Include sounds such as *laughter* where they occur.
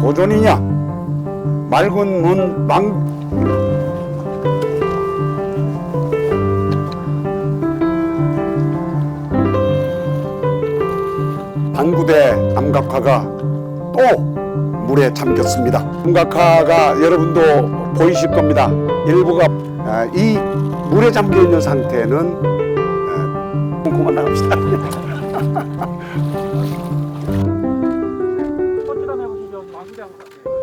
보존이냐 맑은 문망 방구대 암각화가 또 물에 잠겼습니다. 암각화가 여러분도 보이실 겁니다. 일부가 아, 이 물에 잠겨 있는 상태는 아, 그만 나갑시다. *laughs* 重口味